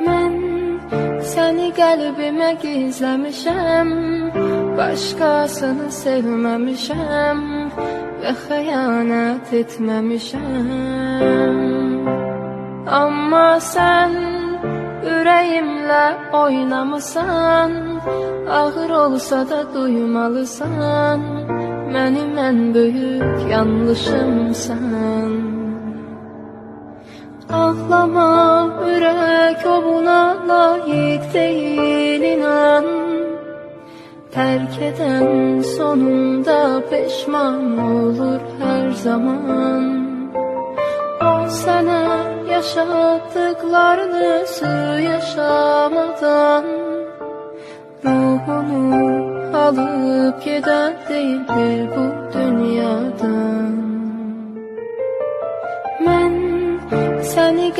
Səni qəlbimə gizləmişəm Başqasını sevməmişəm Və xəyanət etməmişəm Amma sən ürəyimlə oynamısan Ağır olsa da duymalısan Mənim ən böyük yanlışımsan Ağlama ürək o buna layık değil inan Terk eden sonunda pişman olur her zaman. O sana yaşattıklarını yaşamadan Ruhunu alıp giden değildir bu dünyadan? Ben seni